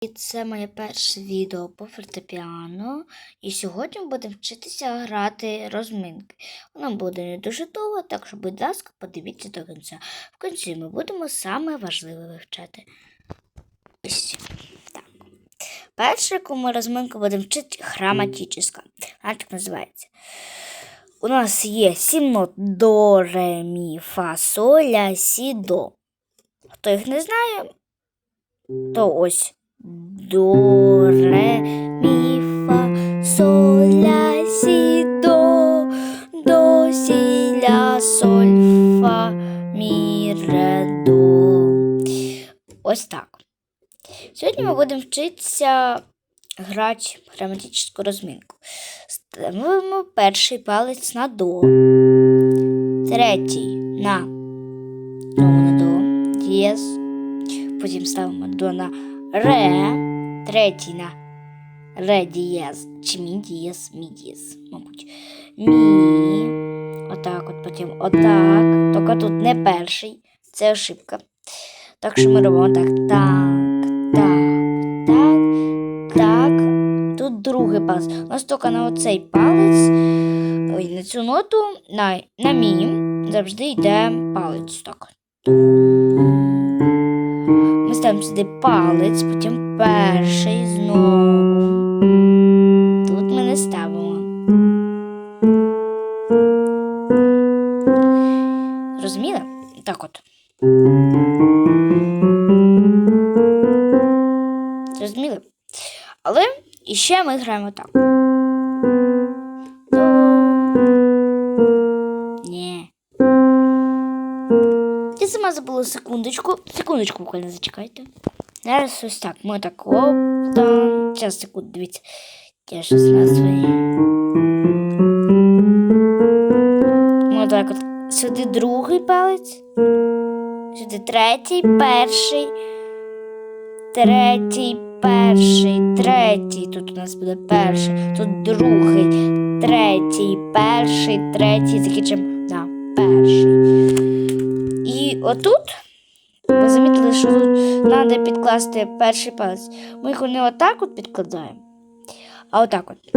І це моє перше відео по фортепіано. І сьогодні ми будемо вчитися грати розминки. Вона буде не дуже довго, так що, будь ласка, подивіться до кінця. В кінці ми будемо саме важливе вивчати. Ось так. Перше, яку ми розминку будемо вчити граматична. Вона так називається. У нас є сім нот до, ре, мі, фа, соль, сі, до. Хто їх не знає, то ось до, ре, мі, фа, соль, ля, сі, до, до, сі, ля, соль, фа, мі, ре, до. Ось так. Сьогодні ми будемо вчитися грати граматичну розминку. Ставимо перший палець на до, третій на до на до, дієс. Потім ставимо до на ре, третій на ре дієс, чи мі дієс, мі дієс, мабуть. Мі. Отак, от потім отак. Тільки тут не перший, це ошибка. Так що ми робимо так, так, так, так, так. Тут другий палець. У нас тільки на оцей палець, ой, на цю ноту, на, на мі, завжди йде палець. Так. Ставимо сюди палець, потім перший знову. Тут ми не ставимо. Розуміли? Так от. Зрозуміли? Але іще ми граємо так. Сама забула секундочку. Секундочку буквально зачекайте. Зараз ось так. Ми так оп. Зараз секунду, дивіться. Я щось назваю. Ми так от. Сюди другий палець. Сюди третій, перший. Третій, перший, третій. Тут у нас буде перший, тут другий, третій, перший, третій. Закінчимо на перший. Отут ви замітили, що тут треба підкласти перший палець. Ми їх не отак от підкладаємо, а отак от.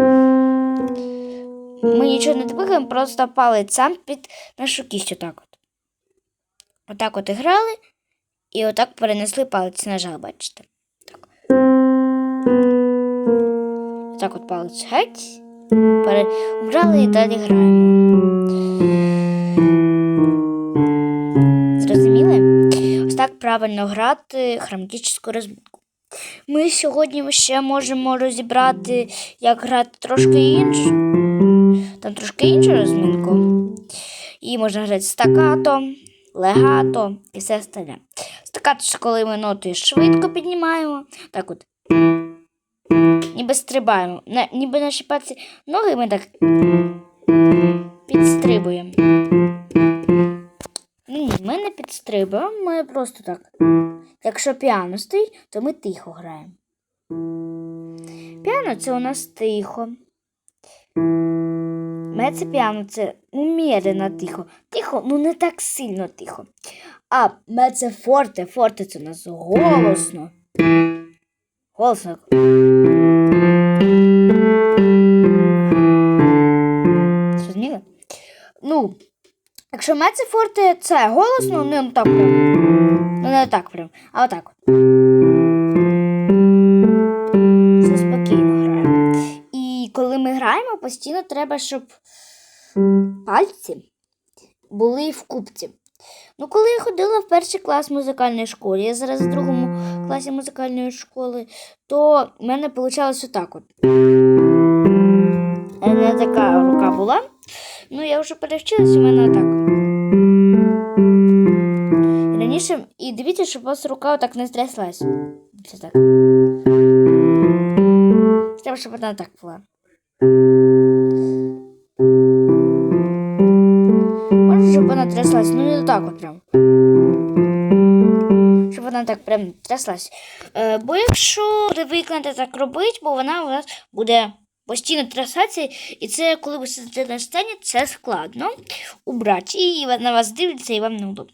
Ми нічого не двигаємо, просто палець сам під нашу кість отак от. Отак от грали, і отак перенесли палець, нажали, бачите. Так. Отак от палець геть. Пере... І далі граємо. Правильно грати хроматичну розминку. Ми сьогодні ще можемо розібрати, як грати трошки іншу. Там трошки іншу розминку. Її можна грати стакато, легато і все остальне. Стакато, це коли ми ноти швидко піднімаємо. Так от. Ніби стрибаємо. Ніби наші пальці ноги ми так підстрибуємо. Ми не підстрибуємо, ми просто так. Якщо піано стоїть, то ми тихо граємо. Піано це у нас тихо. Меце піано це умірено тихо. Тихо, ну не так сильно тихо. А меце форте, форте це у нас голосно. Голосно. Якщо меце форте це голосно, не так прям. Ну, не так прям, а отак от. Це спокійно граємо. І коли ми граємо, постійно треба, щоб пальці були в купці. Ну, коли я ходила в перший клас музикальної школи, я зараз в другому класі музикальної школи, то в мене вийшло отак от. У мене така рука була. Ну, я вже перевчилась, у мене отак. І Раніше, і дивіться, щоб у вас рука отак не стряслась. Це так. Треба, щоб вона так була. Може, щоб вона тряслась, ну не так от прям. Щоб вона так прям тряслась. Е, бо якщо привикнете так робити, бо вона у вас буде постійно трясатися, і це, коли ви сидите на сцені, це складно убрати. І на вас дивляться, і вам неудобно.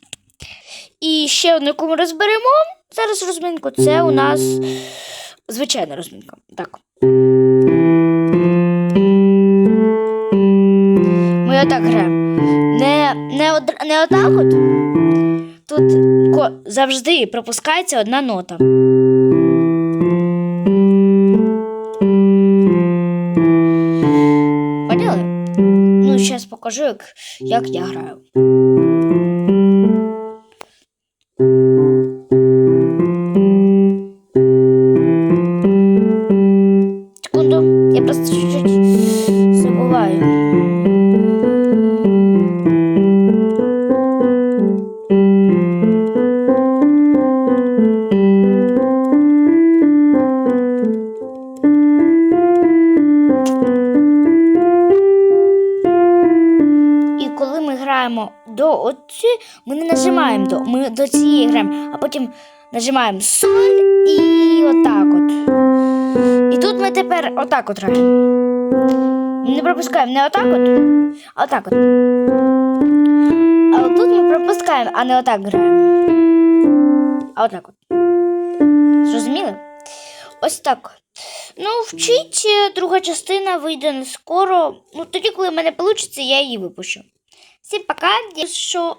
І ще одну, яку ми розберемо зараз розминку, це у нас звичайна розмінка. Так. Ми отак граємо. Не, не, од, не отак от. Тут ко, завжди пропускається одна нота. Поняли? Ну, зараз покажу, як, як я граю. Граємо до оці, ми не нажимаємо до. Ми до цієї граємо, а потім нажимаємо соль і отак от. І тут ми тепер отак от граємо. Не пропускаємо не отак от, а отак от. А тут ми пропускаємо, а не отак граємо. А отак от. Зрозуміли? Ось так. Ну, вчіть, е, друга частина вийде не скоро. Ну, тоді, коли в мене вийде, я її випущу. Всім пока, що